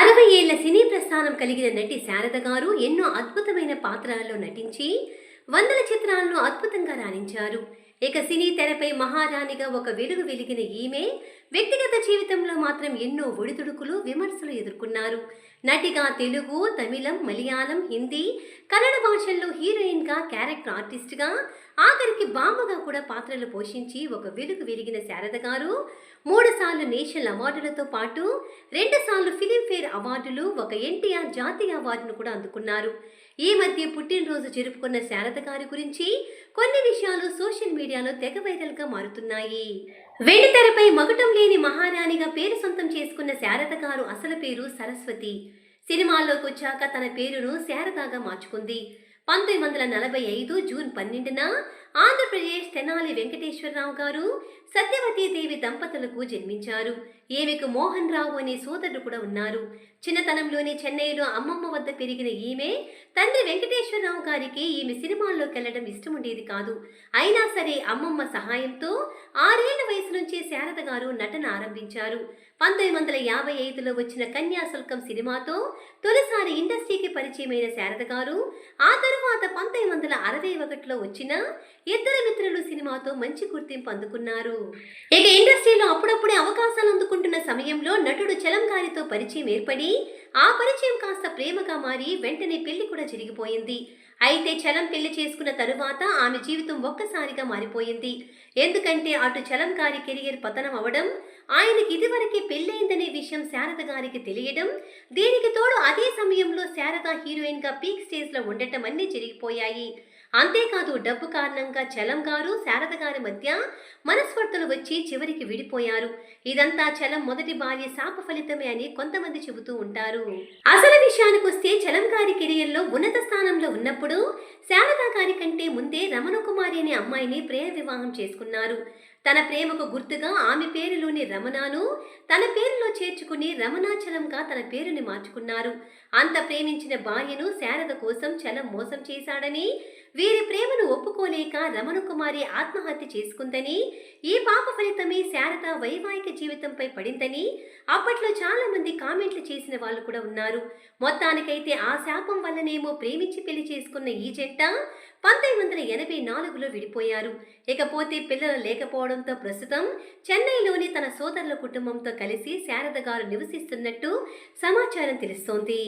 అరవై ఏళ్ళ సినీ ప్రస్థానం కలిగిన నటి శారద గారు ఎన్నో అద్భుతమైన పాత్రలలో నటించి వందల చిత్రాలను అద్భుతంగా రాణించారు. ఇక సినీ తెరపై మహారాణిగా ఒక వెలుగు వెలిగిన ఈమె వ్యక్తిగత జీవితంలో మాత్రం ఎన్నో ఒడిదుడుకులు విమర్శలు ఎదుర్కొన్నారు. నటిగా తెలుగు తమిళం మలయాళం హిందీ కన్నడ భాషల్లో హీరోయిన్ హీరోయిన్గా క్యారెక్టర్ ఆర్టిస్ట్గా ఆఖరికి బామ్మగా కూడా పాత్రలు పోషించి ఒక వెలుగు విరిగిన శారద గారు మూడుసార్లు నేషనల్ అవార్డులతో పాటు రెండుసార్లు ఫిలింఫేర్ అవార్డులు ఒక ఎన్టీఆర్ జాతీయ అవార్డును కూడా అందుకున్నారు. ఈ మధ్య పుట్టినరోజు జరుపుకున్న శారద గారి గురించి కొన్ని విషయాలు సోషల్ మీడియాలో తెగ వైరల్గా మారుతున్నాయి. వెండితెరపై మగుటం లేని మహారాణిగా పేరు సొంతం చేసుకున్న శారద గారు అసలు పేరు సరస్వతి. సినిమాల్లోకి వచ్చాక తన పేరును శారదాగా మార్చుకుంది. పంతొమ్మిది వందల నలభై ఐదు జూన్ పన్నెండున ఆంధ్రప్రదేశ్ తెనాలి వెంకటేశ్వరరావు గారు సత్యవతీ దేవి దంపతులకు జన్మించారు. ఈమెకు మోహన్ రావు అనే సోదరుడు కూడా ఉన్నారు. చిన్నతనంలోనే చెన్నైలో అమ్మమ్మ వద్ద పెరిగిన ఈమె తండ్రి వెంకటేశ్వరరావు గారికి ఈమె సినిమాల్లోకి వెళ్ళడం ఇష్టం ఉండేది కాదు. అయినా సరే అమ్మమ్మ సహాయంతో ఆరేళ్ళ వయసు నుంచే శారద గారు నటన ఆరంభించారు. పంతొమ్మిది వందల యాభై ఐదులో వచ్చిన కన్యాశుల్కం సినిమాతో తొలిసారి ఇండస్ట్రీకి పరిచయమైన శారద గారు ఆ తరువాత పంతొమ్మిది వందల అరవై ఒకటిలో వచ్చిన ఇద్దరు మిత్రులు సినిమాతో మంచి గుర్తింపు అందుకున్నారు. ఇక ఇండస్ట్రీలో అప్పుడప్పుడే అవకాశాలు అందుకుంటున్న సమయంలో నటుడు చలం గారితో పరిచయం ఏర్పడి ఆ పరిచయం కాస్త ప్రేమగా మారి వెంటనే పెళ్ళి కూడా జరిగిపోయింది. అయితే చలం పెళ్ళి చేసుకున్న తరువాత ఆమె జీవితం ఒక్కసారిగా మారిపోయింది. ఎందుకంటే అటు చలం గారి కెరియర్ పతనం అవడం ఆయనకి ఇదివరకే పెళ్ళైందనే విషయం శారద గారికి తెలియడం దీనికి తోడు అదే సమయంలో శారద హీరోయిన్గా పీక్ స్టేజ్లో ఉండటం అన్నీ జరిగిపోయాయి. అంతేకాదు డబ్బు కారణంగా చలం గారు శారద గారి మధ్య మనస్పర్ధలు వచ్చి చివరికి విడిపోయారు. ఇదంతా చలం మొదటి భార్య శాప ఫలితమే అని కొంతమంది చెబుతూ ఉంటారు. అసలు విషయానికి వస్తే చలం గారి కెరియర్లో ఉన్నత స్థానంలో ఉన్నప్పుడు శారద గారి కంటే ముందే రమణ కుమారి అనే అమ్మాయిని ప్రేమ వివాహం చేసుకున్నారు. తన ప్రేమకు గుర్తుగా ఆమె పేరులోని రమణాను తన పేరులో చేర్చుకుని రమణాచలంగా తన పేరుని మార్చుకున్నారు. అంత ప్రేమించిన భార్యను శారద కోసం చలం మోసం చేశాడని వీరి ప్రేమను ఒప్పుకోలేక రమణ కుమారి ఆత్మహత్య చేసుకుందని ఈ పాప ఫలితమే శారద వైవాహిక జీవితంపై పడిందని అప్పట్లో చాలా మంది కామెంట్లు చేసిన వాళ్ళు కూడా ఉన్నారు. మొత్తానికైతే ఆ శాపం వల్లనేమో ప్రేమించి పెళ్ళి చేసుకున్న ఈ జంట పంతొమ్మిది వందల ఎనభై నాలుగులో విడిపోయారు. ఇకపోతే పిల్లలు లేకపోవడంతో ప్రస్తుతం చెన్నైలోని తన సోదరుల కుటుంబంతో కలిసి శారద గారు నివసిస్తున్నట్టు సమాచారం తెలుస్తోంది.